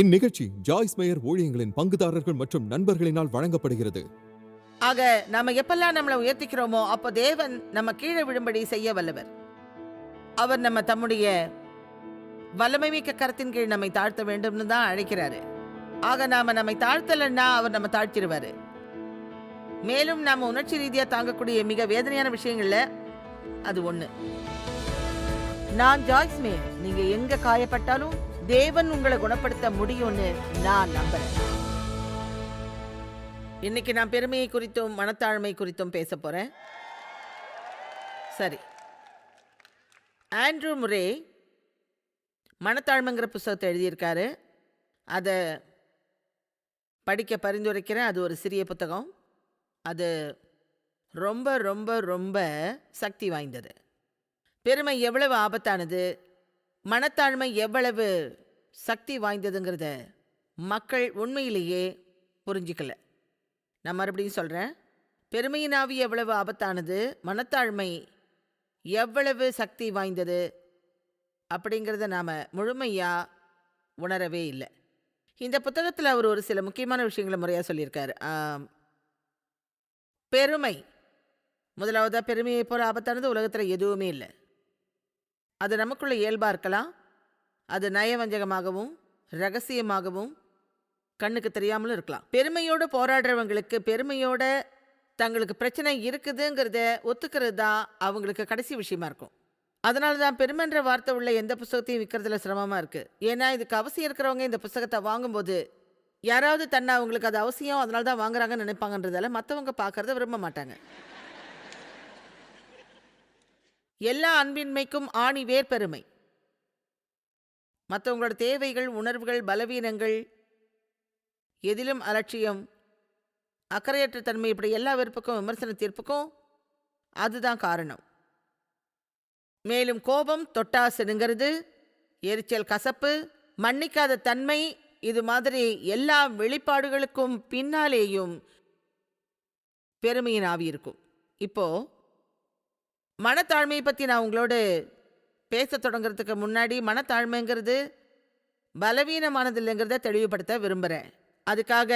இந்நிகழ்ச்சி Joyce mayor ஊழியங்களின் பங்குதாரர்கள் மற்றும் நண்பர்களினால் வழங்கப்படுகிறது. ஆக நாம எப்பெல்லாம் நம்மளை உயர்த்திக்கிறோமோ அப்போ தேவன் நம்ம கீழே விழும்படி செய்ய வல்லவர். அவர் நம்ம தம்முடைய வல்லமை மிக்க கருத்தின் கீழ் நம்மை தாழ்த்த வேண்டும்னு தான் அழைக்கிறாரு. ஆக நாம நம்மை தாழ்த்தலைன்னா அவர் நம்ம தாழ்த்திடுவாரு. மேலும் நாம உணர்ச்சி ரீதியா தாங்கக்கூடிய மிக வேதனையான விஷயங்கள்ல அது ஒண்ணு. நான் ஜாய்ஸ் மேயர். நீங்க எங்க காயப்பட்டாலும் தேவன் உங்களை குணப்படுத்த முடியும்னு நான் நம்புறேன். இன்னைக்கு நான் பெருமையை குறித்தும் மனத்தாழ்மை குறித்தும் பேச போறேன். சரி. ஆண்ட்ரூ முரே மனத்தாழ்மைங்கிற புஸ்தகத்தை எழுதியிருக்காரு. அதை படிக்க பரிந்துரைக்கிறேன். அது ஒரு சிறிய புத்தகம். அது ரொம்ப ரொம்ப ரொம்ப சக்தி வாய்ந்தது. பெருமை எவ்வளவு ஆபத்தானது? மனத்தாழ்மை எவ்வளவு சக்தி வாய்ந்ததுங்கிறத மக்கள் உண்மையிலேயே புரிஞ்சிக்கல. நான் மறுபடியும் சொல்கிறேன் பெருமையின் ஆவி எவ்வளவு ஆபத்தானது மனத்தாழ்மை எவ்வளவு சக்தி வாய்ந்தது அப்படிங்கிறத நாம் முழுமையாக உணரவே இல்லை. இந்த புத்தகத்தில் அவர் ஒரு சில முக்கியமான விஷயங்களை முறையாக சொல்லியிருக்கார். ஆம், பெருமை. முதலாவதாக பெருமையை போகிற ஆபத்தானது உலகத்தில் எதுவுமே இல்லை. அது நமக்குள்ள இயல்பாக இருக்கலாம். அது நயவஞ்சகமாகவும் ரகசியமாகவும் கண்ணுக்கு தெரியாமலும் இருக்கலாம். பெருமையோடு போராடுறவங்களுக்கு பெருமையோட தங்களுக்கு பிரச்சனை இருக்குதுங்கிறத ஒத்துக்கிறது தான் அவங்களுக்கு கடைசி விஷயமா இருக்கும். அதனால தான் பெருமைன்ற வார்த்தை உள்ள எந்த புஸ்தகத்தையும் விற்கிறதுல சிரமமாக இருக்குது ஏன்னா இதுக்கு அவசியம் இருக்கிறவங்க இந்த புஸ்தகத்தை வாங்கும்போது யாராவது தன்னை அவங்களுக்கு அது அவசியம் அதனால தான் வாங்குறாங்கன்னு நினைப்பாங்கன்றதால மற்றவங்க பார்க்கறத விரும்ப மாட்டாங்க. எல்லா அன்பின்மைக்கும் ஆணி வேர் பெருமை மற்றவங்களோட தேவைகள் உணர்வுகள் பலவீனங்கள் எதிலும் அலட்சியம் அக்கறையற்ற தன்மை இப்படி எல்லா வெறுப்புக்கும் விமர்சன தீர்ப்புக்கும் அதுதான் காரணம். மேலும் கோபம் தொட்டாசுங்கிறது எரிச்சல் கசப்பு மன்னிக்காத தன்மை இது மாதிரி எல்லா வெளிப்பாடுகளுக்கும் பின்னாலேயும் பெருமையின் ஆவி இருக்கும். இப்போ மனத்தாழ்மையை பற்றி நான் உங்களோடு பேச தொடங்குறதுக்கு முன்னாடி மனத்தாழ்மைங்கிறது பலவீனமானது இல்லைங்கிறத தெளிவுபடுத்த விரும்புகிறேன் அதுக்காக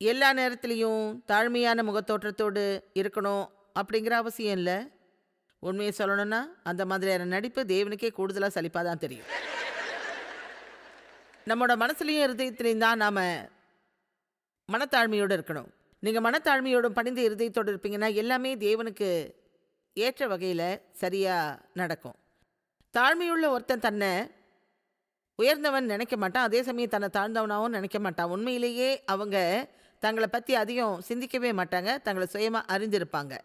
எல்லா நேரத்துலேயும் தாழ்மையான முகத்தோற்றத்தோடு இருக்கணும் அப்படிங்கிற அவசியம் இல்லை. உண்மையை சொல்லணும்னா அந்த மாதிரியான நடிப்பு தேவனுக்கே கூடுதலாக சலிப்பாக தான் தெரியும். நம்மளோட மனசுலையும் இருதயத்திலையும் தான் நாம் மனத்தாழ்மையோடு இருக்கணும். நீங்கள் மனத்தாழ்மையோடும் பணிந்த இருதயத்தோடு இருப்பீங்கன்னா எல்லாமே தேவனுக்கு ஏற்ற வகையில் சரியாக நடக்கும். தாழ்மையுள்ள ஒருத்தன் தன்னை உயர்ந்தவன் நினைக்க மாட்டான் அதே சமயம் தன்னை தாழ்ந்தவனாகவும் நினைக்க மாட்டான். உண்மையிலேயே அவங்க தங்களை பற்றி அதிகம் சிந்திக்கவே மாட்டாங்க தங்களை சுயமாக அறிந்திருப்பாங்க.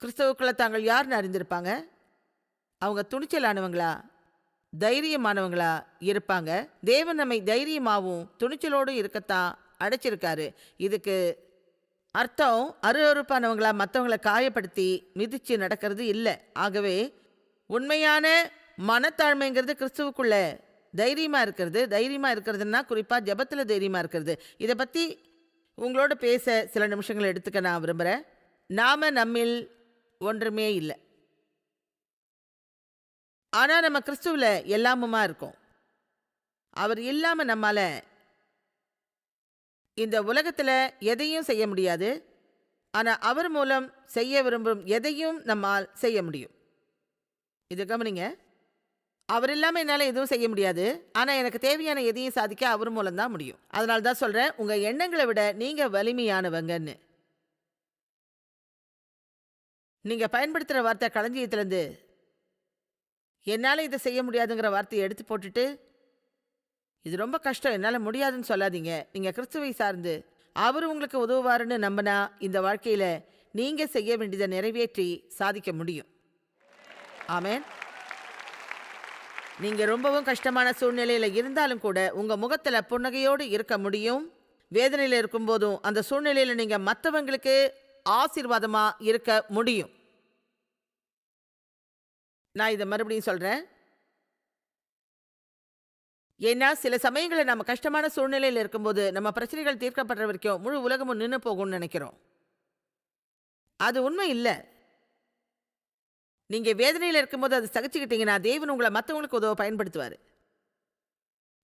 கிறிஸ்தவுக்களை தாங்கள் யாருன்னு அறிந்திருப்பாங்க? அவங்க துணிச்சலானவங்களா? தைரியமானவங்களா இருப்பாங்க. தேவன் நம்மை தைரியமாகவும் துணிச்சலோடும் இருக்கத்தான் அடைச்சிருக்காரு. இதுக்கு அர்த்தம் அருவறுப்பானவங்களா மற்றவங்களை காயப்படுத்தி மிதிச்சு நடக்கிறது இல்லை. ஆகவே உண்மையான மனத்தாழ்மைங்கிறது கிறிஸ்துவுக்குள்ள தைரியமாக இருக்கிறது. தைரியமாக இருக்கிறதுனா குறிப்பாக ஜெபத்தில் தைரியமாக இருக்கிறது. இதை பற்றி உங்களோட பேச சில நிமிஷங்கள் எடுத்துக்க நான் விரும்புகிறேன் நாம நம்மில் ஒன்றுமே இல்லை. ஆனால் நம்ம கிறிஸ்துவில் எல்லாமுமா இருக்கோம். அவர் இல்லாமல் நம்மால் இந்த உலகத்தில் எதையும் செய்ய முடியாது. ஆனால் அவர் மூலம் செய்ய விரும்பும் எதையும் நம்மால் செய்ய முடியும். இது கவனிங்க. அவர் இல்லாமல் என்னால் எதுவும் செய்ய முடியாது. ஆனால் எனக்கு தேவையான எதையும் சாதிக்க அவர் மூலம்தான் முடியும். அதனால தான் சொல்கிறேன் உங்கள் எண்ணங்களை விட நீங்கள் வலிமையானவங்கன்னு. நீங்கள் பயன்படுத்துகிற வார்த்தை களஞ்சியத்துலேருந்து என்னால் இதை செய்ய முடியாதுங்கிற வார்த்தையை எடுத்து போட்டுட்டு இது ரொம்ப கஷ்டம். என்னால் முடியாதுன்னு சொல்லாதீங்க. நீங்கள் கிறிஸ்துவை சார்ந்து அவர் உங்களுக்கு உதவுவாருன்னு நம்பினா இந்த வாழ்க்கையில் நீங்கள் செய்ய வேண்டியதை நிறைவேற்றி சாதிக்க முடியும். ஆமேன். நீங்கள் ரொம்பவும் கஷ்டமான சூழ்நிலையில் இருந்தாலும் கூட உங்கள் முகத்தில் புன்னகையோடு இருக்க முடியும். வேதனையில் இருக்கும்போதும் அந்த சூழ்நிலையில் நீங்கள் மற்றவங்களுக்கு ஆசீர்வாதமாக இருக்க முடியும். நான் இதை மறுபடியும் சொல்கிறேன் ஏன்னா சில சமயங்களில் நம்ம கஷ்டமான சூழ்நிலையில் இருக்கும்போது நம்ம பிரச்சனைகள் தீர்க்கப்படுற வரைக்கும் முழு உலகமும் நின்று போகும்னு நினைக்கிறோம். அது உண்மை இல்லை. நீங்க வேதனையில் இருக்கும்போது அதை சகிச்சுக்கிட்டீங்கன்னா தேவன் உங்களை மற்றவங்களுக்கு உதவ பயன்படுத்துவார்.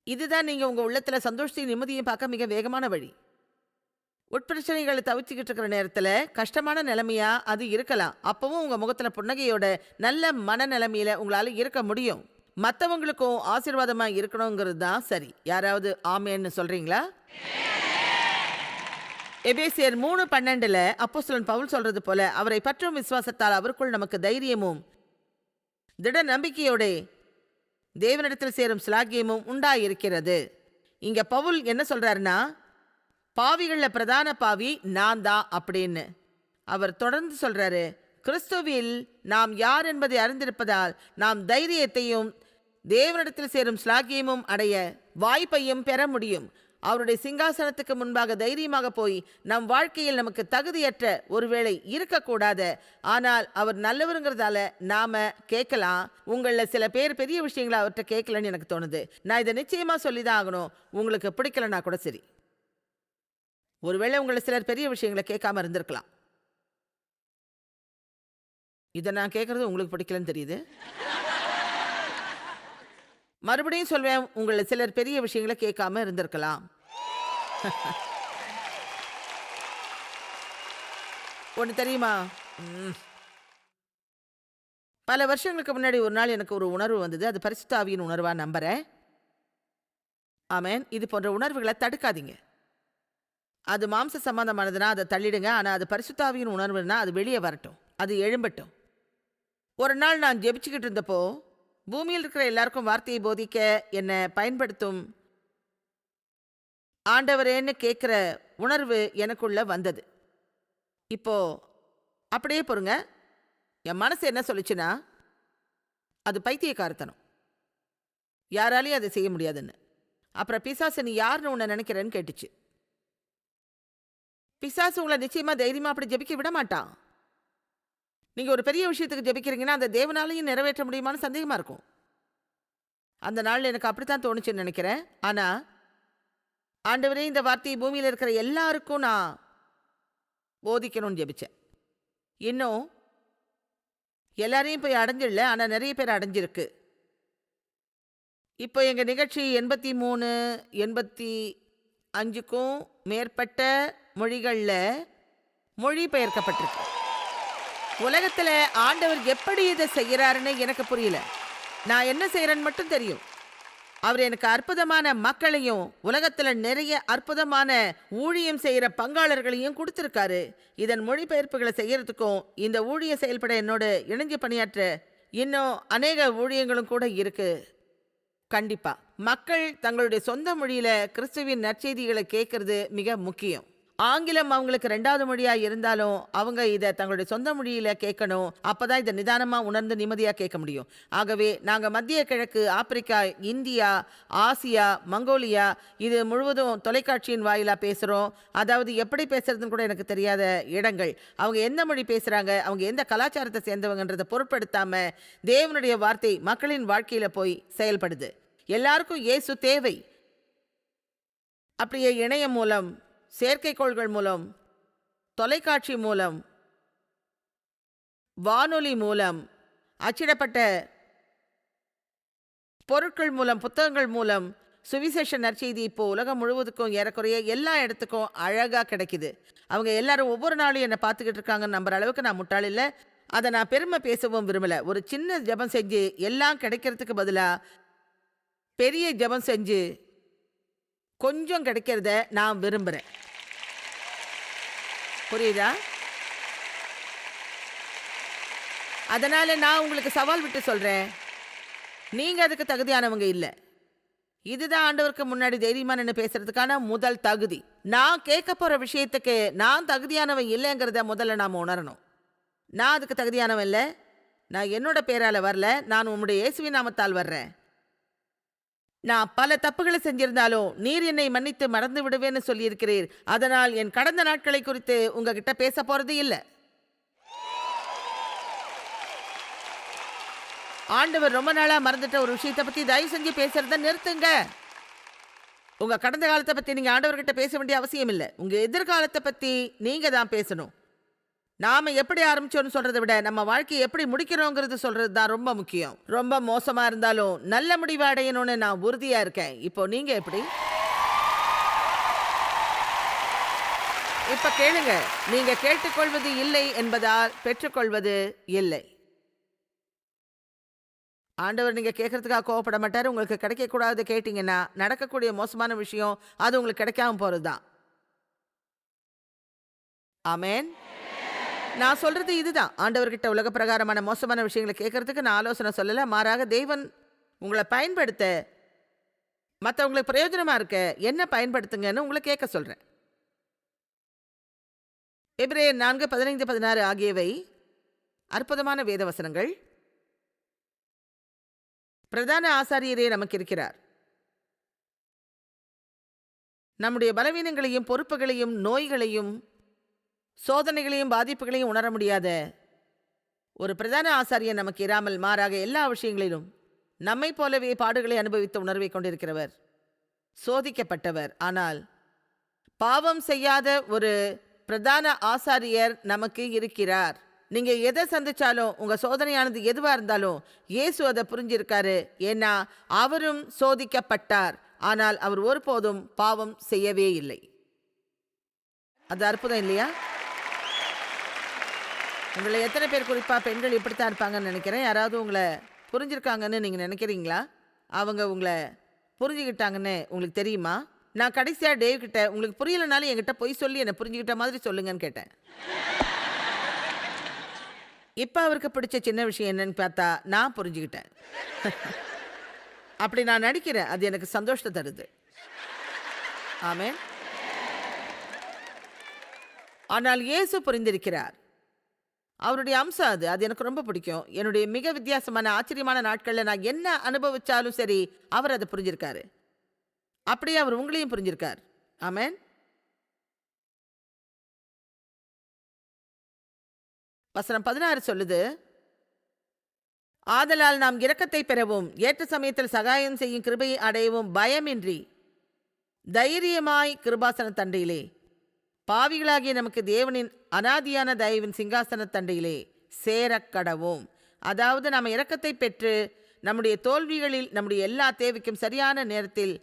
இதுதான் நீங்க உங்க உள்ளத்துல சந்தோஷத்தையும் நிம்மதியும் பார்க்க மிக வேகமான வழி. உட்பிரச்சனைகளை தவிச்சுக்கிட்டு இருக்கிற நேரத்தில் கஷ்டமான நிலைமையா அது இருக்கலாம். அப்பவும் உங்கள் முகத்தில் புன்னகையோட நல்ல மனநிலைமையில உங்களால் இருக்க முடியும். மற்றவங்களுக்கும் ஆசீர்வாதமா இருக்கணுங்கிறது தான் சரி. யாராவது ஆமேன்னு சொல்றீங்களா? எபேசியர் மூணு பன்னெண்டுல அப்போஸ்தலன் பவுல் சொல்றது போல அவரை பற்றும் விசுவாசத்தால் அவருக்குள் நமக்கு தைரியமும் திட நம்பிக்கையோட தேவனிடத்தில் சேரும் சிலாகியமும் உண்டாயிருக்கிறது. இங்க பவுல் என்ன சொல்றாருன்னா பாவிகள்ல பிரதான பாவி நான் தான் அப்படின்னு. அவர் தொடர்ந்து சொல்றாரு கிறிஸ்துவில் நாம் யார் என்பதை அறிந்திருப்பதால் நாம் தைரியத்தையும் தேவனிடத்தில் சேரும் ஸ்லாகியமும் அடைய வாய்ப்பையும் பெற முடியும். அவருடைய சிங்காசனத்துக்கு முன்பாக தைரியமாக போய் நம் வாழ்க்கையில் நமக்கு தகுதியற்ற ஒருவேளை இருக்கக்கூடாத. ஆனால் அவர் நல்லவருங்கிறதால நாம கேட்கலாம். உங்களில் சில பேர் பெரிய விஷயங்களை அவர்கிட்ட கேட்கலன்னு எனக்கு தோணுது. நான் இதை நிச்சயமா சொல்லி தான் ஆகணும். உங்களுக்கு பிடிக்கலனா கூட சரி. ஒருவேளை உங்களை சிலர் பெரிய விஷயங்களை கேட்காம இருந்திருக்கலாம். இதை நான் கேட்கறது உங்களுக்கு பிடிக்கலன்னு தெரியுது? மறுபடியும் சொல்வேன் உங்களை சிலர் பெரிய விஷயங்களை கேட்காம இருந்திருக்கலாம். ஒன்று தெரியுமா? ம். பல வருஷங்களுக்கு முன்னாடி ஒரு நாள் எனக்கு ஒரு உணர்வு வந்தது. அது பரிசுத்தாவியின் உணர்வாக நம்புகிறேன் ஆமேன். இது போன்ற உணர்வுகளை தடுக்காதீங்க. அது மாம்ச சம்பந்தமானதுன்னா அதை தள்ளிடுங்க. ஆனால் அது பரிசுத்தாவியின் உணர்வுனா அது வெளியே வரட்டும். அது எழும்பட்டும். ஒரு நாள் நான் ஜெபிச்சுக்கிட்டு இருந்தப்போ பூமியில் இருக்கிற எல்லாருக்கும் வார்த்தையை போதிக்க என்னை பயன்படுத்தும். ஆண்டவரேன்னு கேட்குற உணர்வு எனக்குள்ள வந்தது. இப்போ அப்படியே பொறுங்க. என் மனசு என்ன சொல்லுச்சுன்னா அது பைத்தியக்காரத்தனம். யாராலையும் அதை செய்ய முடியாதுன்னு. அப்புறம் பிசாசு நீ யாருன்னு உன்னை நினைக்கிறேன்னு கேட்டுச்சு. பிசாசு உங்களை நிச்சயமா தைரியமா அப்படி ஜெபிக்க விட மாட்டான். நீங்கள் ஒரு பெரிய விஷயத்துக்கு ஜெபிக்கிறீங்கன்னா அந்த தேவனாலையும் நிறைவேற்ற முடியுமான்னு சந்தேகமாக இருக்கும். அந்த நாள் எனக்கு அப்படித்தான் தோணுச்சுன்னு நினைக்கிறேன். ஆனால் ஆண்டவரே இந்த வார்த்தையை பூமியில் இருக்கிற எல்லாருக்கும் நான் போதிக்கணும்னு ஜெபிச்சேன். இன்னும் எல்லாரையும் போய் அடைஞ்சிடல ஆனால் நிறைய பேர் அடைஞ்சிருக்கு. இப்போ எங்கள் நிகழ்ச்சி எண்பத்தி மூணு எண்பத்தி அஞ்சுக்கும் மேற்பட்ட மொழிகளில் மொழி பெயர்க்கப்பட்டிருக்கு. உலகத்துல ஆண்டவர் எப்படி இதை செய்யறாருன்னு எனக்கு புரியல. நான் என்ன செய்யறேன்னு மட்டும் தெரியும். அவர் எனக்கு அற்புதமான மக்களையும் உலகத்துல நிறைய அற்புதமான ஊழியம் செய்யற பங்காளர்களையும் கொடுத்திருக்காரு. இதன் மொழிபெயர்ப்புகளை செய்யறதுக்கும் இந்த ஊழியம் செயல்பட என்னோட இணைஞ்சு பணியாற்ற இன்னும் அநேக ஊழியங்களும் கூட இருக்கு. கண்டிப்பா. மக்கள் தங்களுடைய சொந்த மொழியில கிறிஸ்துவின் நற்செய்திகளை கேட்கறது மிக முக்கியம். ஆங்கிலம் அவங்களுக்கு ரெண்டாவது மொழியாக இருந்தாலும் அவங்க இதை தங்களுடைய சொந்த மொழியில் கேட்கணும். அப்போ தான் இதை நிதானமாக உணர்ந்து நிம்மதியாக கேட்க முடியும். ஆகவே நாங்கள் மத்திய கிழக்கு ஆப்பிரிக்கா இந்தியா ஆசியா மங்கோலியா இது முழுவதும் தொலைக்காட்சியின் வாயிலாக பேசுகிறோம் அதாவது எப்படி பேசுகிறதுன்னு கூட எனக்கு தெரியாத இடங்கள். அவங்க எந்த மொழி பேசுகிறாங்க அவங்க எந்த கலாச்சாரத்தை சேர்ந்தவங்கன்றதை பொருட்படுத்தாமல் தேவனுடைய வார்த்தை மக்களின் வாழ்க்கையில் போய் செயல்படுது. எல்லாருக்கும் இயேசு தேவை. அப்படியே இணையம் மூலம் செயற்கைக்கோள்கள் மூலம் தொலைக்காட்சி மூலம் வானொலி மூலம் அச்சிடப்பட்ட பொருட்கள் மூலம் புத்தகங்கள் மூலம் சுவிசேஷ நற்செய்தி இப்போ உலகம் முழுவதுக்கும் ஏறக்குறைய எல்லா இடத்துக்கும் அழகாக கிடைக்குது. அவங்க எல்லாரும் ஒவ்வொரு நாளும் என்னை பார்த்துக்கிட்டு இருக்காங்கன்னு நம்புற அளவுக்கு நான் முட்டாள் இல்லை. அதை நான் பெருமை பேசவும் விரும்பல. ஒரு சின்ன ஜெபம் செஞ்சு எல்லாம் கிடைக்கிறதுக்கு பதிலாக பெரிய ஜெபம் செஞ்சு கொஞ்சம் கிடைக்கிறத நான் விரும்புகிறேன் புரியுதா? அதனால் நான் உங்களுக்கு சவால் விட்டு சொல்கிறேன் நீங்கள் அதுக்கு தகுதியானவங்க இல்லை. இதுதான் ஆண்டவருக்கு முன்னாடி தைரியமாக நின்று பேசுறதுக்கான முதல் தகுதி. நான் கேட்க போகிற விஷயத்துக்கு நான் தகுதியானவன் இல்லைங்கிறத முதல்ல நாம் உணரணும். நான் அதுக்கு தகுதியானவன் இல்லை. நான் என்னோட பேரால் வரல. நான் உம்முடைய இயேசுவின் நாமத்தால் வர்றேன். நான் பல தப்புகளை செஞ்சிருந்தாலும் நீர் என்னை மன்னித்து மறந்து விடுவேன்னு சொல்லியிருக்கிறீர். அதனால் என் கடந்த நாட்களை குறித்து உங்ககிட்ட பேச போறது இல்லை. ஆண்டவர் ரொம்ப நாளா மறந்துட்ட ஒரு விஷயத்தை பத்தி தயவு செஞ்சு பேசுறத நிறுத்துங்க. உங்க கடந்த காலத்தை பத்தி நீங்க ஆண்டவர்கிட்ட பேச வேண்டிய அவசியம் இல்லை. உங்க எதிர்காலத்தை பத்தி நீங்க தான் பேசணும். நாம எப்படி ஆரம்பிச்சோம்னு சொல்றதை விட நம்ம வாழ்க்கையை எப்படி முடிக்கிறோங்கிறது சொல்றது தான் ரொம்ப முக்கியம். ரொம்ப மோசமா இருந்தாலும் நல்ல முடிவு அடையணும்னு நான் உறுதியா இருக்கேன். இப்போ நீங்க எப்படி? இப்ப கேளுங்க. நீங்க கேட்டுக்கொள்வது இல்லை என்பதால் பெற்றுக்கொள்வது இல்லை. ஆண்டவர் நீங்க கேட்கறதுக்காக கோவப்பட மாட்டார். உங்களுக்கு கிடைக்க கூடாது கேட்டீங்கன்னா நடக்கக்கூடிய மோசமான விஷயம் அது உங்களுக்கு கிடைக்காம போறதுதான். ஆமென். நான் சொல்றது இதுதான். ஆண்டவர்கிட்ட உலக பிரகாரமான மோசமான விஷயங்களை கேட்கறதுக்கு நான் ஆலோசனை சொல்லல. மாறாக தேவன் உங்களை பயன்படுத்த மற்றவங்களுக்கு பிரயோஜனமா இருக்க என்ன பயன்படுத்துங்கன்னு உங்களை கேட்க சொல்றேன். எப்ரே நான்கு பதினைந்து பதினாறு ஆகியவை அற்புதமான வேத வசனங்கள். பிரதான ஆசாரியரே நமக்கு இருக்கிறார். நம்முடைய பலவீனங்களையும் பொறுப்புகளையும் நோய்களையும் சோதனைகளையும் பாதிப்புகளையும் உணர முடியாத. ஒரு பிரதான ஆசாரியர் நமக்கு இராமல் மாறாக எல்லா விஷயங்களிலும் நம்மை போலவே பாடுகளை அனுபவித்த உணர்வை கொண்டிருக்கிறவர். சோதிக்கப்பட்டவர். ஆனால் பாவம் செய்யாத ஒரு பிரதான ஆசாரியர் நமக்கு இருக்கிறார். நீங்க எதை சந்திச்சாலும் உங்க சோதனையானது எதுவா இருந்தாலும் இயேசு அதை புரிஞ்சிருக்காரு. ஏன்னா அவரும் சோதிக்கப்பட்டார். ஆனால் அவர் ஒருபோதும் பாவம் செய்யவே இல்லை. அது அற்புதம் இல்லையா? உங்களை எத்தனை பேர் குறிப்பாக பெண்கள் இப்படித்தான் இருப்பாங்கன்னு நினைக்கிறேன். யாராவது உங்களை புரிஞ்சிருக்காங்கன்னு நீங்கள் நினைக்கிறீங்களா? அவங்க உங்களை புரிஞ்சுக்கிட்டாங்கன்னு உங்களுக்கு தெரியுமா? நான் கடைசியாக டேவ் கிட்ட உங்களுக்கு புரியலனாலும் என்கிட்ட பொய் சொல்லி என்னை புரிஞ்சுக்கிட்ட மாதிரி சொல்லுங்கன்னு கேட்டேன். இப்போ அவருக்கு பிடிச்ச சின்ன விஷயம் என்னன்னு பார்த்தா நான் புரிஞ்சுக்கிட்டேன் அப்படி நான் நடிக்கிறேன். அது எனக்கு சந்தோஷத்தை தருது. ஆமே ஆனால் இயேசு புரிந்திருக்கிறார். அவருடைய அம்சம் அது. அது எனக்கு ரொம்ப பிடிக்கும். என்னுடைய மிக வித்தியாசமான ஆச்சரியமான நாட்களில் நான் என்ன அனுபவிச்சாலும் சரி அவர் அதை புரிஞ்சிருக்காரு. அப்படியே அவர் உங்களையும் புரிஞ்சிருக்கார். ஆமேன். வசனம் பதினாறு சொல்லுது ஆதலால் நாம் இரக்கத்தை பெறவும் ஏற்ற சமயத்தில் சகாயம் செய்யும் கிருபையை அடையவும் பயமின்றி தைரியமாய் கிருபாசன தண்டையிலே பாவிகளாகிய நமக்கு தேவனின் அனாதியான தயவின் சிங்காசன தண்டையிலே சேரக்கடவோம். அதாவது நாம் இரக்கத்தை பெற்று நம்முடைய தோல்விகளில் நம்முடைய எல்லா தேவைக்கும் சரியான நேரத்தில்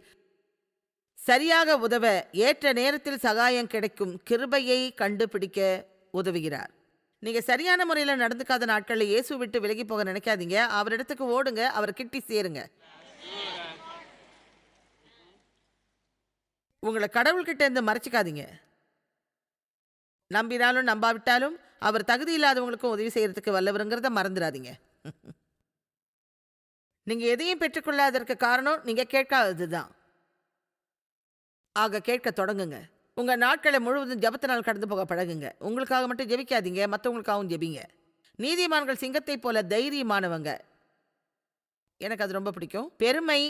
சரியாக உதவ ஏற்ற நேரத்தில் சகாயம் கிடைக்கும் கிருபையை கண்டுபிடிக்க உதவுகிறார். நீங்கள் சரியான முறையில் நடந்துக்காத நாட்களில் இயேசு விட்டு விலகி போக நினைக்காதீங்க. அவரிடத்துக்கு ஓடுங்க அவர் கிட்டி சேருங்க. உங்களை கடவுள்கிட்ட இருந்து மறைச்சிக்காதீங்க. நம்பினாலும் நம்பாவிட்டாலும் அவர் தகுதி இல்லாதவங்களுக்கும் உதவி செய்கிறதுக்கு வல்லவருங்கிறத மறந்துடாதீங்க. நீங்கள் எதையும் பெற்றுக்கொள்ளாததற்கு காரணம் நீங்கள் கேட்காதது தான் ஆக கேட்க தொடங்குங்க. உங்கள் நாட்களை முழுவதும் ஜபத்தினால் கடந்து போக பழகுங்க. உங்களுக்காக மட்டும் ஜெபிக்காதீங்க மற்றவங்களுக்காகவும் ஜெபிங்க. நீதிமான்கள் சிங்கத்தை போல தைரியமானவங்க. எனக்கு அது ரொம்ப பிடிக்கும். பெருமை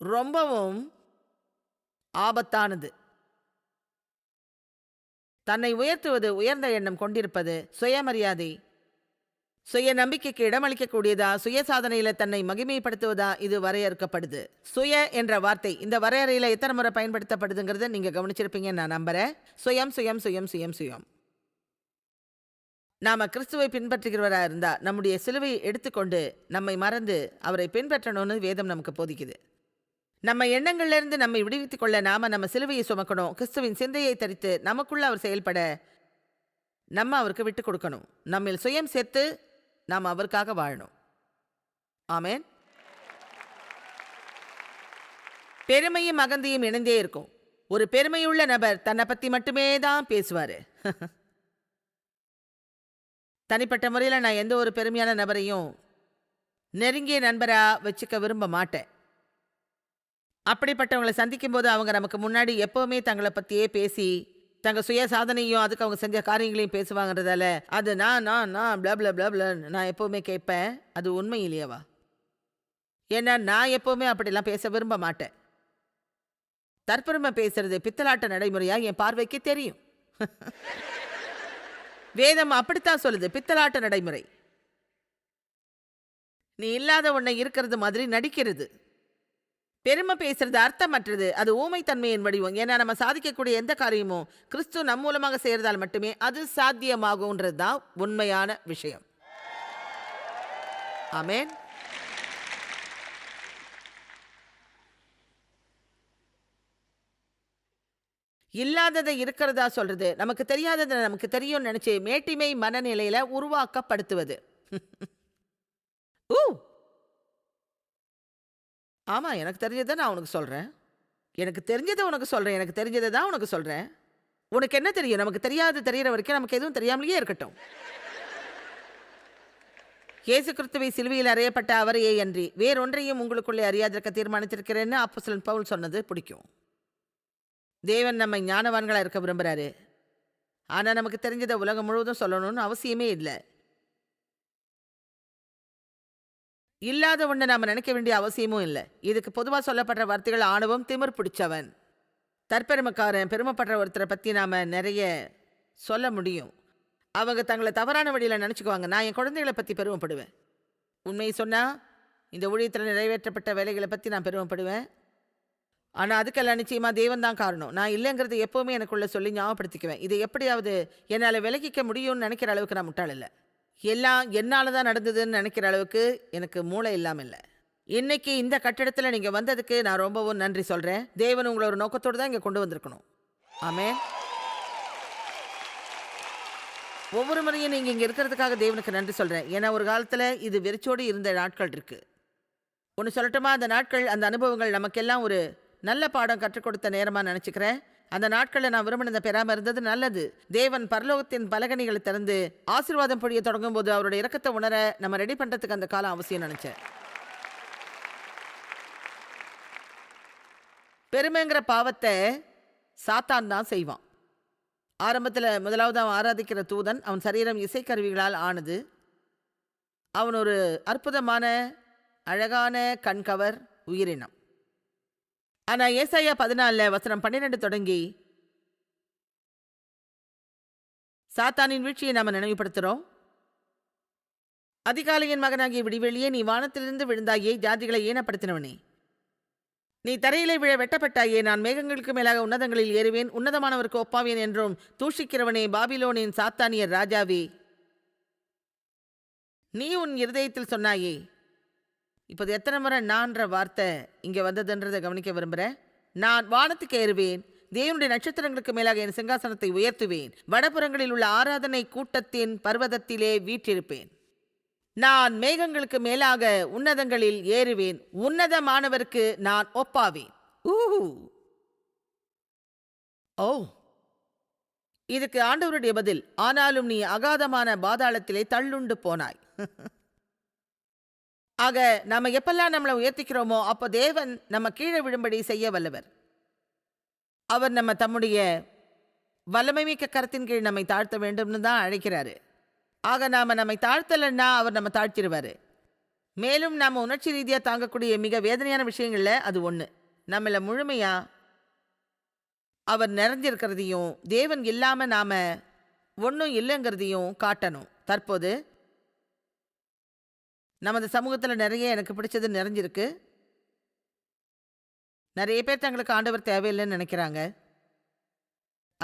ரொம்பவும் ஆபத்தானது. தன்னை உயர்த்துவது உயர்ந்த எண்ணம் கொண்டிருப்பது சுயமரியாதை. சுய நம்பிக்கைக்கு இடமளிக்கக்கூடியதா சுய சாதனையில தன்னை மகிமைப்படுத்துவதா இது வரையறுக்கப்படுது. சுய என்ற வார்த்தை இந்த வரையறையில எத்தனை முறை பயன்படுத்தப்படுதுங்கிறத நீங்க கவனிச்சிருப்பீங்கன்னு நான் நம்புறேன். சுயம் சுயம் சுயம் சுயம் சுயம். நாம கிறிஸ்துவை பின்பற்றுகிறவரா இருந்தா நம்முடைய சிலுவையை எடுத்துக்கொண்டு நம்மை மறந்து அவரை பின்பற்றணும்னு வேதம் நமக்கு போதிக்குது. நம்ம எண்ணங்கள்ல இருந்து நம்மை விடுவித்துக் கொள்ள நாம நம்ம சிலுவையை சுமக்கணும். கிறிஸ்துவின் சிந்தையை தரித்து நமக்குள்ள அவர் செயல்பட நம்ம அவருக்கு விட்டு கொடுக்கணும். நம்மில் சுயம் சேர்த்து நாம் அவருக்காக வாழணும். ஆமேன். பெருமையும் அகந்தியும் இணைந்தே இருக்கும். ஒரு பெருமையுள்ள நபர் தன்னை பத்தி மட்டுமே தான் பேசுவாரு. தனிப்பட்ட முறையில் நான் எந்த ஒரு பெருமையான நபரையும் நெருங்கிய நண்பரா வச்சுக்க விரும்ப மாட்டேன். அப்படிப்பட்டவங்களை சந்திக்கும் போது அவங்க நமக்கு முன்னாடி எப்பவுமே தங்களை பத்தியே பேசி தங்க சுய சாதனையும் அதுக்கு அவங்க செஞ்ச காரியங்களையும் பேசுவாங்கன்றதால அது நான் நான் நான் பிளா பிளா நான் எப்பவுமே கேட்பேன். அது உண்மை இல்லையாவா? ஏன்னா நான் எப்பவுமே அப்படிலாம் பேச விரும்ப மாட்டேன். தற்பெருமை பேசுறது பித்தலாட்ட நடைமுறையா என் பார்வைக்கு தெரியும். வேதம் அப்படித்தான் சொல்லுது பித்தலாட்ட நடைமுறை. நீ இல்லாத ஒன்றை இருக்கிறது மாதிரி நடிக்கிறது. பெருமை பேசுறது அர்த்தமற்றது. அது ஊமைத்தன்மையின் வடிவம். ஏன்னா நம்ம சாதிக்கக்கூடிய எந்த காரியமும் கிறிஸ்து நம் மூலமாக செய்கிறதால் மட்டுமே அது சாத்தியமாகும்ன்றது தான் உண்மையான விஷயம். ஆமேன். இல்லாததை இருக்கிறதா சொல்றது? நமக்கு தெரியாததை நமக்கு தெரியும்னு நினைச்சு மேட்டிமை மனநிலையில உருவாக்கப்படுத்துவது. ஊ! ஆமாம் எனக்கு தெரிஞ்சதை நான் உனக்கு சொல்கிறேன் எனக்கு தெரிஞ்சதை உனக்கு சொல்கிறேன் எனக்கு தெரிஞ்சதை தான் உனக்கு சொல்கிறேன் உனக்கு என்ன தெரியும்? நமக்கு தெரியாது தெரிகிற வரைக்கும் நமக்கு எதுவும் தெரியாமலேயே இருக்கட்டும். இயேசு கிறிஸ்துவை சிலுவையில் அறையப்பட்ட அவரையே அன்றி வேறொன்றையும் உங்களுக்குள்ளே அறியாதிருக்க தீர்மானித்திருக்கிறேன்னு அப்போசலன் பவுல் சொன்னது பிடிக்கும். தேவன் நம்ம ஞானவான்களாக இருக்க விரும்புகிறாரு ஆனால் நமக்கு தெரிஞ்சதை உலகம் முழுவதும் சொல்லணும்னு அவசியமே இல்லை. இல்லாத ஒன்று நாம் நினைக்க வேண்டிய அவசியமும் இல்லை. இதுக்கு பொதுவாக சொல்லப்படுற வார்த்தைகள் ஆணவம் திமிர் பிடிச்சவன். தற்பெருமைக்காரன் பெருமைப்படுற ஒருத்தரை பற்றி நாம் நிறைய சொல்ல முடியும். அவங்க தங்களை தவறான வழியில் நினச்சிக்குவாங்க. நான் என் குழந்தைகளை பற்றி பெருமைப்படுவேன். உண்மையை சொன்னால் இந்த ஊழியத்தில் நிறைவேற்றப்பட்ட வேலைகளை பற்றி நான் பெருமைப்படுவேன். ஆனால் அதுக்கெல்லாம் நிச்சயமாக தெய்வம் தான் காரணம். நான் இல்லைங்கிறது எப்போவுமே எனக்குள்ளே சொல்லி ஞாபகப்படுத்திக்குவேன். இதை எப்படியாவது என்னால் விலகிக்க முடியும்னு நினைக்கிற அளவுக்கு நான் முட்டாள் இல்லை. எல்லாம் என்னால் தான் நடந்ததுன்னு நினைக்கிற அளவுக்கு எனக்கு மூளை இல்லாமல் இல்லை. இன்னைக்கு இந்த கட்டிடத்தில் நீங்கள் வந்ததுக்கு நான் ரொம்பவும் நன்றி சொல்கிறேன் தேவன் உங்களை ஒரு நோக்கத்தோடு தான் இங்கே கொண்டு வந்திருக்கணும். ஆமே ஒவ்வொரு முறையும் நீங்கள் இங்கே இருக்கிறதுக்காக தேவனுக்கு நன்றி சொல்கிறேன் ஏன்னா ஒரு காலத்தில் இது வெறிச்சோடு இருந்த நாட்கள் இருக்குது ஒன்று சொல்லட்டுமா? அந்த நாட்கள் அந்த அனுபவங்கள் நமக்கெல்லாம் ஒரு நல்ல பாடம் கற்றுக் கொடுத்த நேரமாக நினச்சிக்கிறேன். அந்த நாட்களில் நான் விரும்பினதை பெறாமல் இருந்தது நல்லது. தேவன் பரலோகத்தின் பலகணிகளை திறந்து ஆசீர்வாதம் பொழிய தொடங்கும் போது அவரோட இறக்கத்தை உணர நம்ம ரெடி பண்ணுறதுக்கு அந்த காலம் அவசியம் நினச்சேன். பெருமைங்கிற பாவத்தை சாத்தான் தான் செய்வான். ஆரம்பத்தில் முதலாவது அவன் ஆராதிக்கிற தூதன் அவன் சரீரம் இசைக்கருவிகளால் ஆனது. அவன் ஒரு அற்புதமான அழகான கண்கவர் உயிரினம். ஆனால் ஏசாயா பதினாலில் வசனம் பன்னிரெண்டு தொடங்கி சாத்தானின் வீழ்ச்சியை நாம் நினைவுபடுத்துகிறோம் அதிகாலையின் மகனாகிய விடிவெளியே நீ வானத்திலிருந்து விழுந்தாயே ஜாதிகளை ஈனப்படுத்தினவனே நீ தரையிலே விழ வெட்டப்பட்டாயே நான் மேகங்களுக்கு மேலாக உன்னதங்களில் ஏறுவேன் உன்னதமானவருக்கு ஒப்பாவேன் என்றும் தூஷிக்கிறவனே பாபிலோனின் சாத்தானியர் ராஜாவே. நீ உன் இருதயத்தில் சொன்னாயே இப்போது எத்தனை முறை நான்ற வார்த்தை இங்கே வந்ததுன்றதை கவனிக்க விரும்புகிறேன். நான் வானத்துக்கு ஏறுவேன் தேவனுடைய நட்சத்திரங்களுக்கு மேலாக என் சிங்காசனத்தை உயர்த்துவேன் வடபுறங்களில் உள்ள ஆராதனை கூட்டத்தின் பர்வதத்திலே வீற்றிருப்பேன். நான் மேகங்களுக்கு மேலாக உன்னதங்களில் ஏறுவேன் உன்னதமானவருக்கு நான் ஒப்பாவேன். ஊஹூ. ஓ. இதுக்கு ஆண்டவருடைய பதில் ஆனாலும் நீ அகாதமான பாதாளத்திலே தள்ளுண்டு போனாய். ஆக நம்ம எப்பெல்லாம் நம்மளை உயர்த்திக்கிறோமோ அப்போ தேவன் நம்ம கீழே விழும்படி செய்ய வல்லவர். அவர் நம்ம தம்முடைய வல்லமை மிக்க கரத்தின் கீழ் நம்மை தாழ்த்த வேண்டும்னு தான் அழைக்கிறாரு. ஆக நாம நம்மை தாழ்த்தலைன்னா அவர் நம்ம தாழ்த்திடுவார். மேலும் நாம் உணர்ச்சி ரீதியாக தாங்கக்கூடிய மிக வேதனையான விஷயங்களில் அது ஒன்று நம்மளை முழுமையாக அவர் நிறைஞ்சிருக்கிறதையும் தேவன் இல்லாமல் நாம் ஒன்றும் இல்லைங்கிறதையும் காட்டணும். தற்போது நமது சமூகத்தில் நிறைய எனக்கு பிடிச்சது நிறைஞ்சிருக்கு. நிறைய பேர் தங்களுக்கு ஆண்டவர் தேவையில்லைன்னு நினைக்கிறாங்க.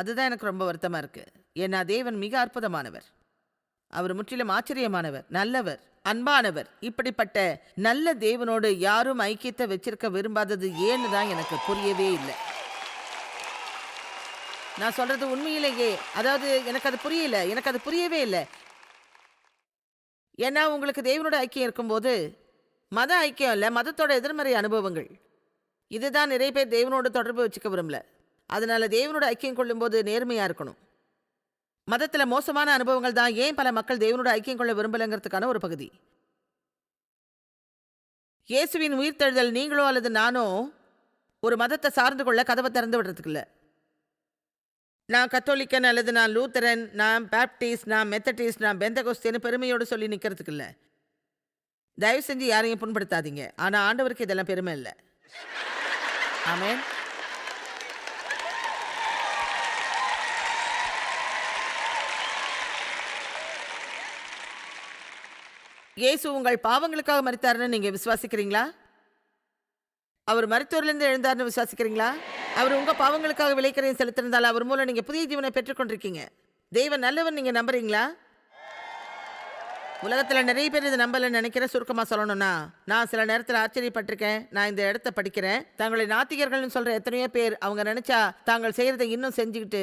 அதுதான் எனக்கு ரொம்ப வருத்தமாக இருக்குது ஏன்னா தேவன் மிக அற்புதமானவர். அவர் முற்றிலும் ஆச்சரியமானவர் நல்லவர் அன்பானவர். இப்படிப்பட்ட நல்ல தேவனோடு யாரும் ஐக்கியத்தை வச்சிருக்க விரும்பாதது ஏன்னு தான் எனக்கு புரியவே இல்லை. நான் சொல்றது உண்மையிலேயே அதாவது எனக்கு அது புரியல எனக்கு அது புரியவே இல்லை. ஏன்னா உங்களுக்கு தேவனோட ஐக்கியம் இருக்கும்போது மத ஐக்கியம் இல்லை மதத்தோட எதிர்மறை அனுபவங்கள். இதுதான் நிறைய பேர் தெய்வனோட தொடர்பு வச்சுக்க விரும்பல. அதனால் தேவனோட ஐக்கியம் கொள்ளும்போது நேர்மையாக இருக்கணும். மதத்தில் மோசமான அனுபவங்கள் தான் ஏன் பல மக்கள் தெய்வனோட ஐக்கியம் கொள்ள விரும்பலைங்கிறதுக்கான ஒரு பகுதி. இயேசுவின் உயிர்த்தெழுதல் நீங்களோ அல்லது நானோ ஒரு மதத்தை சார்ந்து கொள்ள கதவை திறந்து விடுறதுக்கு இல்லை. நான் கத்தோலிக்கன் அல்லது நான் லூத்தரன் நான் பேப்டிஸ்ட் நான் மெத்தடிஸ்ட் நான் பெந்தகோஸ்தின்னு பெருமையோடு சொல்லி நிற்கிறதுக்கு இல்லை. தயவு செஞ்சு யாரையும் புண்படுத்தாதீங்க. ஆனால் ஆண்டவருக்கு இதெல்லாம் பெருமை இல்லை. ஆமேன். இயேசு உங்கள் பாவங்களுக்காக மறித்தாருன்னு நீங்கள் விசுவாசிக்கிறீங்களா? அவர் மருத்துவர்லேருந்து எழுந்தார்னு விசுவாசிக்கிறீங்களா? அவர் உங்கள் பாவங்களுக்காக விலைக்கரையும் செலுத்திருந்தால் அவர் மூலம் நீங்கள் புதிய ஜீவனை பெற்றுக்கொண்டிருக்கீங்க தெய்வம் நல்லவன் நீங்கள் நம்புறீங்களா? உலகத்தில் நிறைய பேர் இதை நம்பலன்னு நினைக்கிற சுருக்கமாக சொல்லணும்னா நான் சில நேரத்தில் ஆச்சரியப்பட்டிருக்கேன். நான் இந்த இடத்த படிக்கிறேன். தங்களை நாத்திகர்கள்னு சொல்கிற எத்தனையோ பேர் அவங்க நினச்சா தாங்கள் செய்கிறத இன்னும் செஞ்சுக்கிட்டு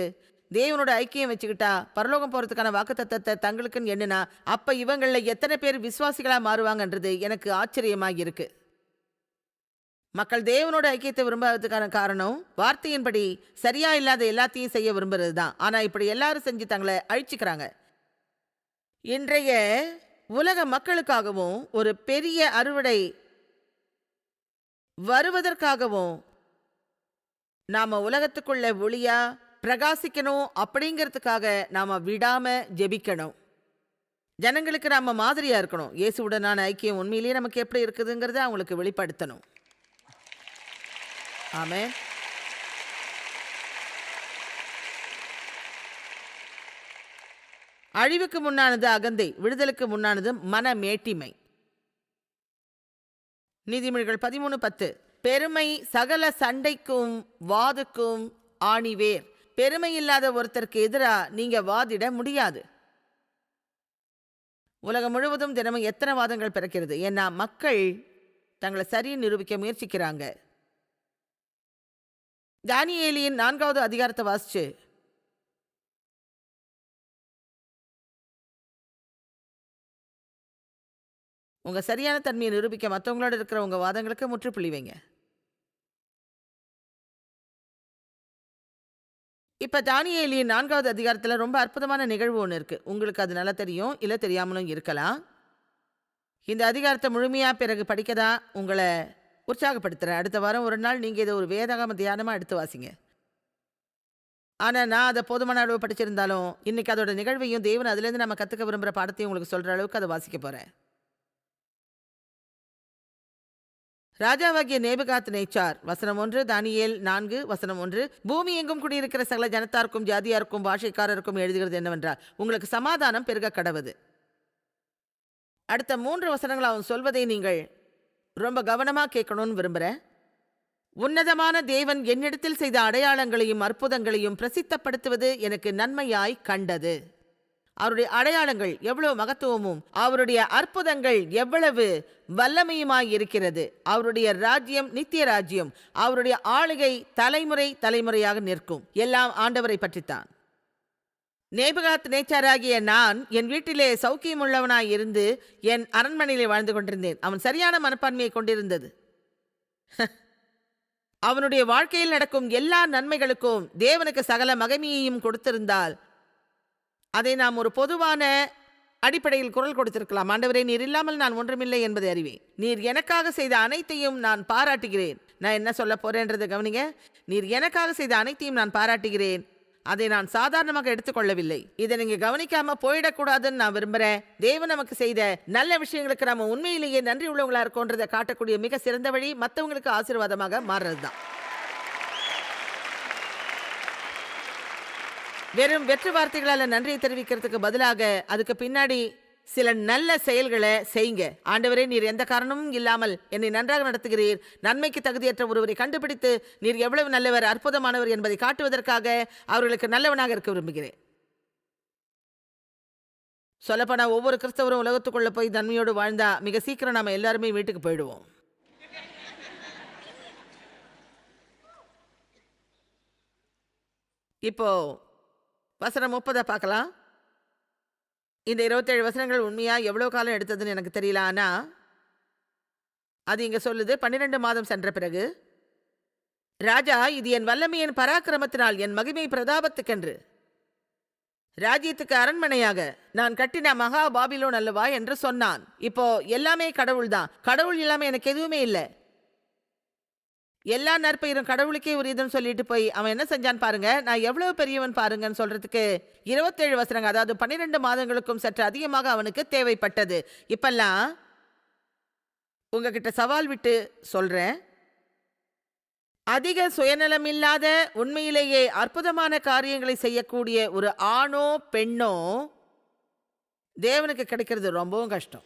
தேவனோட ஐக்கியம் வச்சுக்கிட்டா பரலோகம் போகிறதுக்கான வாக்கு தத்தத்தை தங்களுக்குன்னு என்னென்னா அப்போ இவங்களில் எத்தனை பேர் விசுவாசிகளாக மாறுவாங்கன்றது எனக்கு ஆச்சரியமாக இருக்குது மக்கள் தேவனோட ஐக்கியத்தை விரும்பாததுக்கான காரணம் வார்த்தையின்படி சரியா இல்லாத எல்லாத்தையும் செய்ய விரும்புறது தான் ஆனால் இப்படி எல்லாரும் செஞ்சு தங்களை அழிச்சிக்கிறாங்க. இன்றைய உலக மக்களுக்காகவும் ஒரு பெரிய அறுவடை வருவதற்காகவும் நாம உலகத்துக்குள்ள ஒளியா பிரகாசிக்கணும் அப்படிங்கிறதுக்காக நாம விடாம ஜெபிக்கணும். ஜனங்களுக்கு நாம மாதிரியா இருக்கணும். இயேசுவுடனான ஐக்கியம் உண்மையிலேயே நமக்கு எப்படி இருக்குதுங்கிறத அவங்களுக்கு வெளிப்படுத்தணும். ஆமென் அழிவுக்கு முன்னானது அகந்தை விடுதலுக்கு முன்னானது மனமேட்டிமை. நீதிமொழிகள் பதிமூணு பத்து. பெருமை சகல சண்டைக்கும் வாதுக்கும் ஆணிவேர். பெருமை இல்லாத ஒருத்தருக்கு எதிராக நீங்க வாதிட முடியாது. உலகம் முழுவதும் தினமும் எத்தனை வாதங்கள் பிறக்கிறது? ஏன்னா மக்கள் தங்களை சரி நிரூபிக்க முயற்சிக்கிறாங்க. தானியேலியின் நான்காவது அதிகாரத்தை வாசிச்சு. உங்க சரியான தன்மையை நிரூபிக்க மற்றவங்களோட இருக்கிற உங்க வாதங்களுக்கு முற்றுப்புள்ளி வைங்க. இப்ப தானியேலியின் நான்காவது அதிகாரத்தில் ரொம்ப அற்புதமான நிகழ்வு ஒன்று இருக்கு. உங்களுக்கு அது நல்லா தெரியும் இல்லை தெரியாமலும் இருக்கலாம். இந்த அதிகாரத்தை முழுமையா பிறகு படிக்கதா? உங்களை உற்சாகப்படுத்துகிறேன் அடுத்த வாரம் ஒரு நாள் நீங்கள் இதை ஒரு வேதாகம தியானமாக எடுத்து வாசிங்க. ஆனால் நான் அதை போதுமான அளவு படிச்சிருந்தாலும் இன்றைக்கி அதோட நிகழ்வையும் தேவன் அதுலேருந்து நம்ம கற்றுக்க விரும்புகிற பாடத்தையும் உங்களுக்கு சொல்கிற அளவுக்கு அதை வாசிக்க போகிறேன் ராஜாவாகிய நேபுகாத் நேச்சார் வசனம் ஒன்று தானியேல் நான்கு வசனம் ஒன்று பூமி எங்கும் குடியிருக்கிற சகல ஜனத்தாருக்கும் ஜாதியாருக்கும் பாஷைக்காரருக்கும் எழுதுகிறது என்னவென்றால் உங்களுக்கு சமாதானம் பெருக கடவுது. அடுத்த மூன்று வசனங்கள் அவன் சொல்வதை நீங்கள் ரொம்ப கவனமா கேட்கணும்னு விரும்புகிறேன் உன்னதமான தேவன் என்னிடத்தில் செய்த அடையாளங்களையும் அற்புதங்களையும் பிரசித்தப்படுத்துவது எனக்கு நன்மையாய் கண்டது. அவருடைய அடையாளங்கள் எவ்வளவு மகத்துவமும் அவருடைய அற்புதங்கள் எவ்வளவு வல்லமையுமாய் இருக்கிறது அவருடைய ராஜ்யம் நித்திய ராஜ்யம் அவருடைய ஆளுகை தலைமுறை தலைமுறையாக நிற்கும். எல்லாம் ஆண்டவரை பற்றித்தான். நேபகாத் நேச்சாராகிய நான் என் வீட்டிலே சௌக்கியமுள்ளவனாய் இருந்து என் அரண்மனையிலே வாழ்ந்து கொண்டிருந்தேன். அவன் சரியான மனப்பான்மையை கொண்டிருந்தது. அவனுடைய வாழ்க்கையில் நடக்கும் எல்லா நன்மைகளுக்கும் தேவனுக்கு சகல மகிமையையும் கொடுத்திருந்தால் அதை நாம் ஒரு பொதுவான அடிப்படையில் குரல் கொடுத்திருக்கலாம். ஆண்டவரே நீர் இல்லாமல் நான் ஒன்றுமில்லை என்பதை அறிவேன். நீர் எனக்காக செய்த அனைத்தையும் நான் பாராட்டுகிறேன். நான் என்ன சொல்ல போறேன்றதை கவனிங்க. நீர் எனக்காக செய்த அனைத்தையும் நான் பாராட்டுகிறேன். அதை நான் சாதாரணமாக எடுத்துக்கொள்ளவில்லை. இதை நீங்க கவனிக்காம போயிடக்கூடாதுன்னு நான் விரும்புறேன். தேவன் நமக்கு செய்த நல்ல விஷயங்களுக்கு நாம உண்மையிலேயே நன்றி உள்ளவங்களா இருக்கோன்றதை காட்டக்கூடிய மிக சிறந்த வழி மற்றவங்களுக்கு ஆசீர்வாதமாக மாறுறதுதான். வெறும் வெற்று வார்த்தைகளால் நன்றியை தெரிவிக்கிறதுக்கு பதிலாக அதுக்கு பின்னாடி சில நல்ல செயல்களை செய்யுங்க. ஆண்டவரே நீர் எந்த காரணமும் இல்லாமல் என்னை நன்றாக நடத்துகிறீர். நன்மைக்கு தகுதியற்ற ஒருவரை கண்டுபிடித்து நீர் எவ்வளவு நல்லவர் அற்புதமானவர் என்பதை காட்டுவதற்காக அவர்களுக்கு நல்லவனாக இருக்க விரும்புகிறேன். சொல்லப்போனா ஒவ்வொரு கிறிஸ்தவரும் உலகத்துக்குள்ளே போய் தன்மையோடு வாழ்ந்தா மிக சீக்கிரம் நாம எல்லாருமே வீட்டுக்கு போயிடுவோம். இப்போ வசனம் முப்பதை பார்க்கலாம். இந்த இருபத்தேழு வசனங்கள் உண்மையாக எவ்வளோ காலம் எடுத்ததுன்னு எனக்கு தெரியல. ஆனா அது இங்கே சொல்லுது பன்னிரெண்டு மாதம் சென்ற பிறகு ராஜா இது என் வல்லமையின் பராக்கிரமத்தினால் என் மகிமை பிரதாபத்துக்கென்று. ராஜ்யத்துக்கு அரண்மனையாக நான் கட்டின மகா பாபிலோன் அல்லவா? என்று சொன்னான். இப்போ எல்லாமே கடவுள்தான். கடவுள் இல்லாமல் எனக்கு எதுவுமே இல்லை. எல்லா நற்பெயரும் கடவுளுக்கே உரியதுன்னு சொல்லிட்டு போய் அவன் என்ன செஞ்சான் பாருங்க. நான் எவ்வளவு பெரியவன் பாருங்கன்னு சொல்றதுக்கு இருபத்தேழு வசனங்க அதாவது பன்னிரெண்டு மாதங்களுக்கும் சற்று அதிகமாக அவனுக்கு தேவைப்பட்டது. இப்பெல்லாம் உங்ககிட்ட சவால் விட்டு சொல்றேன். அதிக சுயநலமில்லாத உண்மையிலேயே அற்புதமான காரியங்களை செய்யக்கூடிய ஒரு ஆணோ பெண்ணோ தேவனுக்கு கிடைக்கிறது ரொம்பவும் கஷ்டம்.